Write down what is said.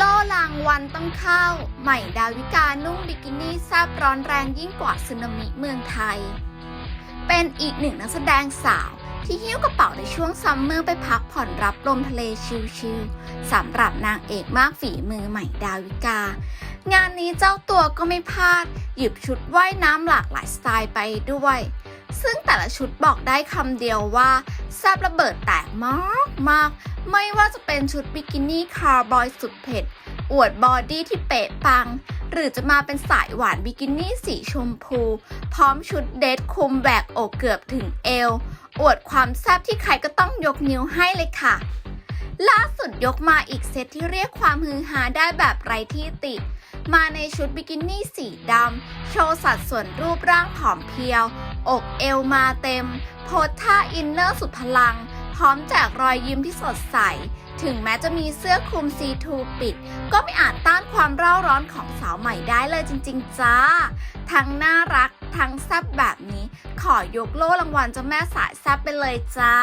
ล่อรางวันต้องเข้า ใหม่ดาวิกานุ่งบิกินี่แซบร้อนแรงยิ่งกว่าสึนามิเมืองไทย เป็นอีกหนึ่งนักแสดงสาวที่หิ้วกระเป๋าในช่วงซัมเมอร์ไปพักผ่อนรับลมทะเลชิลๆสำหรับนางเอกมากฝีมือใหม่ดาวิกา งานนี้เจ้าตัวก็ไม่พลาด หยิบชุดว่ายน้ำหลากหลายสไตล์ไปด้วย ซึ่งแต่ละชุดบอกได้คำเดียวว่าแซบระเบิดแตกมากมาก ไม่ว่าจะเป็นชุดบิกินี่คาร์บอยสุดเผ็ด อวดบอดี้ที่เป๊ะปัง หรือจะมาเป็นสายหวานบิกินี่สีชมพู พร้อมชุดเดทคลุมแบกอกเกือบถึงเอว อวดความแซ่บที่ใครก็ต้องยกนิ้วให้เลยค่ะ ล่าสุดยกมาอีกเซตที่เรียกความฮือฮาได้แบบไร้ที่ติมาในชุดบิกินี่สีดำ โชว์สัดส่วนรูปร่างผอมเพรียว อกเอวมาเต็ม โพสท่าอินเนอร์สุดพลัง พร้อมแจกรอยยิ้มที่สดใส ถึงแม้จะมีเสื้อคลุมซีทูปิด ก็ไม่อาจต้านความเร่าร้อนของสาวใหม่ได้เลยจริง ๆ จ้า ทั้งน่ารัก ทั้งแซ่บแบบนี้ ขอยกโล่รางวัลเจ้าแม่สายแซ่บไปเลยจ้า